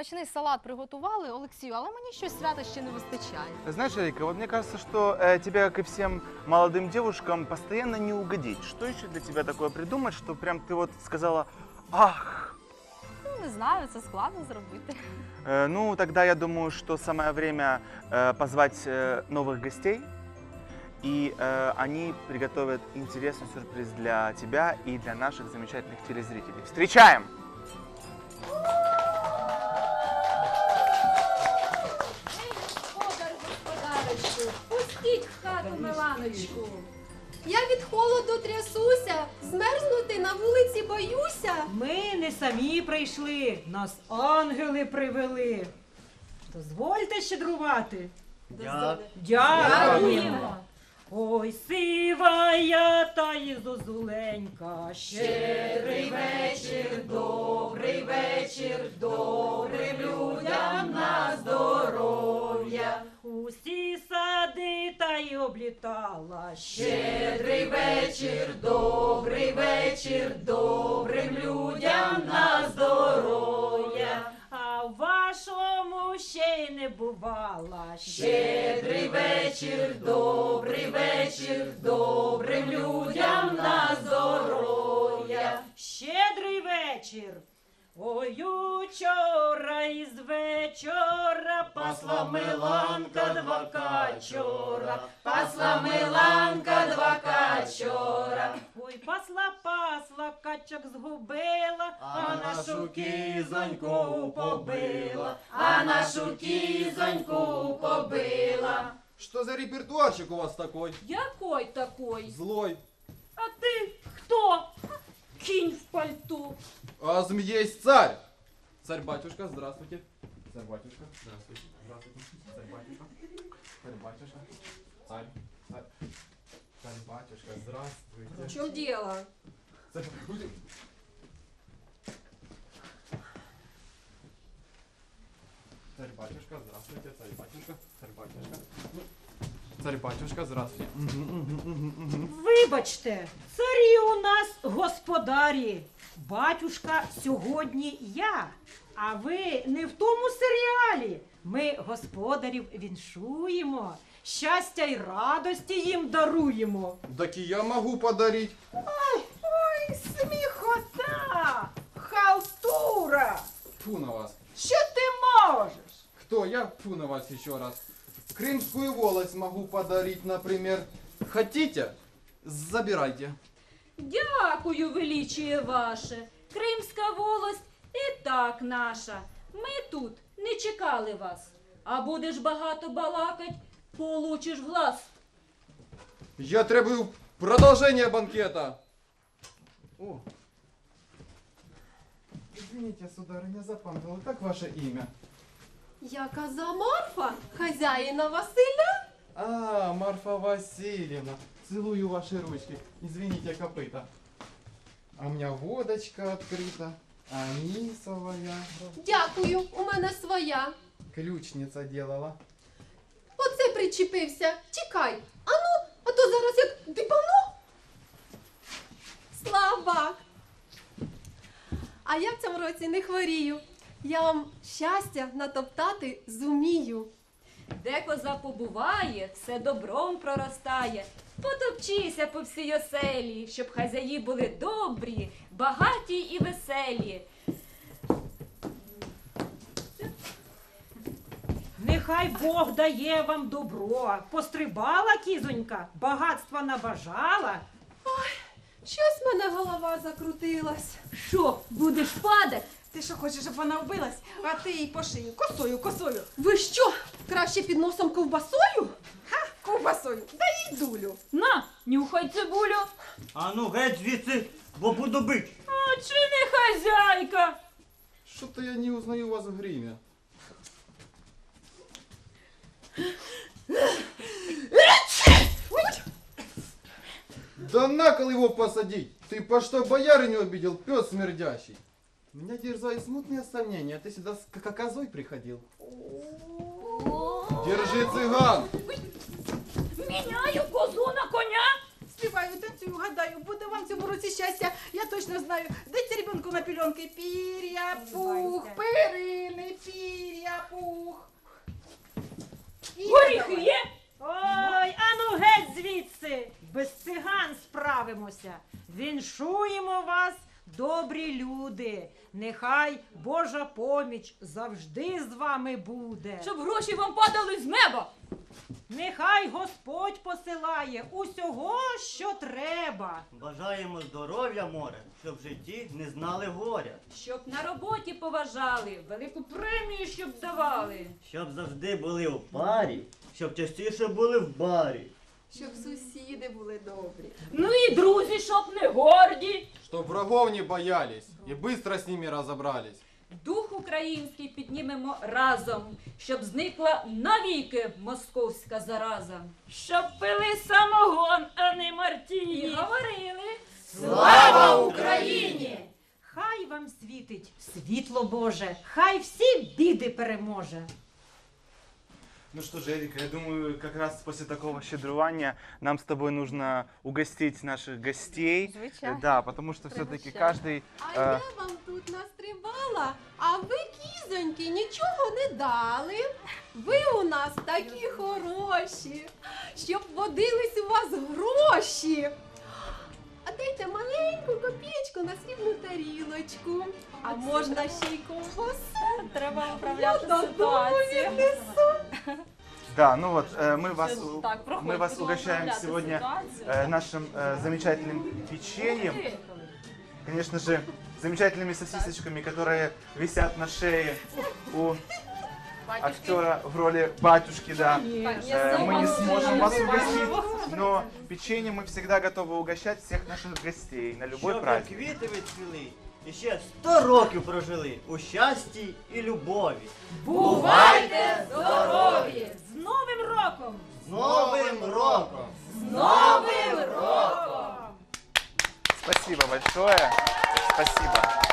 смачний салат приготували, Олексію, але мені щось свята ще не вистачає. Знаешь, Рика, вот мне кажется, что э, тебе, как и всем молодым девушкам, постоянно не угодить. Что еще для тебя такое придумать, что прям ты вот сказала «Ах!» Ну, не знаю, це складно зробити. Э, ну, тогда я думаю, что самое время э, позвать э, новых гостей, и э, они приготовят интересный сюрприз для тебя и для наших замечательных телезрителей. Встречаем! Господарочку, пустіть в хату Миланочку. Я від холоду трясуся, змерзнути на вулиці боюся. Ми не самі прийшли, нас ангели привели. Дозвольте щедрувати. Дякуємо. Ой, сивая та й зозуленька, щедрий вечір, добрий вечір, добрим людям на здоров'я. Усі й облітала. Щедрий вечір, добрий вечір, добрим людям на здоров'я. А в вашому ще й не бувала. Щедрий вечір, добрий вечір, добрим людям на здоров'я. Щедрий вечір. Ой, учора із вечора пасла Миланка два качора, пасла Миланка два качора. Ой, пасла, пасла, качок згубила, а нашу кізоньку побила, а нашу кізоньку побила. Что за репертуарчик у вас такой? Якой такой? Злой. А ти хто? Кінь в пальто. А есть царь. Царь-батюшка, здравствуйте. Царь-батюшка, здравствуйте. Здравствуйте. Царь-батюшка. Царь-батюшка. Царь. Царь. Царь-батюшка, В здравствуйте. чому діло? Царь... Царь-батюшка, здравствуйте. Царь-батюшка. Царь-батюшка. Царь-батюшка, здравствуйте. Вибачте, у нас господарі. Батюшка сьогодні я. А ви не в тому серіалі. Ми господарів віншуємо, щастя й радості їм даруємо. Так и я могу подарить. Ой, сміхота! Халтура! Фу на вас. Що ти можеш? Кто? Я фу на вас еще раз. Крымскую волость могу подарить, например. Хотите? Забирайте. Дякую, величіє ваше. Кримська волость і так наша. Ми тут не чекали вас. А будеш багато балакать, получиш в глаз. Я требую продолжения банкета. О. Извините, сударыня, запамятовала. Как ваше имя? Я каза Марфа, хазяїна Василя. А, Марфа Васильевна. Целую ваши ручки. Извините, копыта. А у меня водочка открыта. Анисовая. Дякую, у мене своя. Ключница делала. Оце причепився. Тікай. Ану, а то зараз як дибану. Слабак. А я в цьому році не хворію. Я вам щастя натоптати зумію. Де коза побуває, все добром проростає. Потопчися по всій оселі, щоб хазяї були добрі, багаті і веселі. Нехай Бог дає вам добро. Пострибала кізонька, багатства набажала. Ой, Щось в мене голова закрутилась. Що, будеш падать? Ти що хочеш, щоб вона вбилась, а ти їй по шию, косою, косою, Ви що? Краще під носом ковбасою? ха, ковбасою, дай їй дулю. На, нюхай цибулю. А ну геть звідси, бо буду бить. А чи не хазяйка? Что-то я не узнаю вас в гриме. Да на кол его посадить! Ты по что боярыню обидел, пес смердящий? Меня дерзают смутные сомнения, ты сюда с козой приходил. Держи цыган! Міняю козу на коня. Співаю, танцюю, гадаю, буде вам в цьому році щастя, я точно знаю. Дайте ребенку на пільонки пір'я, пух, перини, пір'я. пух. Горіхи є? Ой, ану геть звідси! Без циган справимося. Віншуємо вас, добрі люди. Нехай Божа поміч завжди з вами буде. Щоб гроші вам падали з неба. Нехай Господь посилає усього, що треба. Бажаємо здоров'я море, щоб в житті не знали горя. Щоб на роботі поважали, велику премію щоб давали. Щоб завжди були в парі, щоб частіше були в барі. Щоб сусіди були добрі. Ну і друзі, щоб не горді. Чтоб врагов не боялись и быстро с ними разобрались. Дух український піднімемо разом, щоб зникла навіки московська зараза. Щоб пили самогон, а не І говорили. Слава Україні! Хай вам світить світло Боже, хай всі біди переможе. Ну что же, Эрика, я думаю, как раз после такого щедрувания нам с тобой нужно угостить наших гостей. Звичайно. Да, потому что все-таки каждый... А Е. я вам тут настрибала, а ви, кізоньки, нічого не дали. Ви у нас такі хороші, щоб водились у вас гроші. А дайте маленьку копієчку на срібну тарілочку. А можна ще й ковбасу. Треба Я виправляти додому ситуацію. несу. Да, ну вот, э, мы вас, Все у- так, мы проходь, вас будемо угощаем виправляти сегодня ситуацію. э, нашим э, замечательным печеньем. Конечно же, замечательными сосисочками, которые висят на шее у актера в роли батюшки, да. Э, Мы не сможем вас угостить, но печенье мы всегда готовы угощать всех наших гостей на любой Щоб як праздник. квіти відцвіли і ще сто років прожили у щасті і любові. Бувайте здорові! З Новим роком! З Новим роком! Роком! Спасибо большое. Спасибо.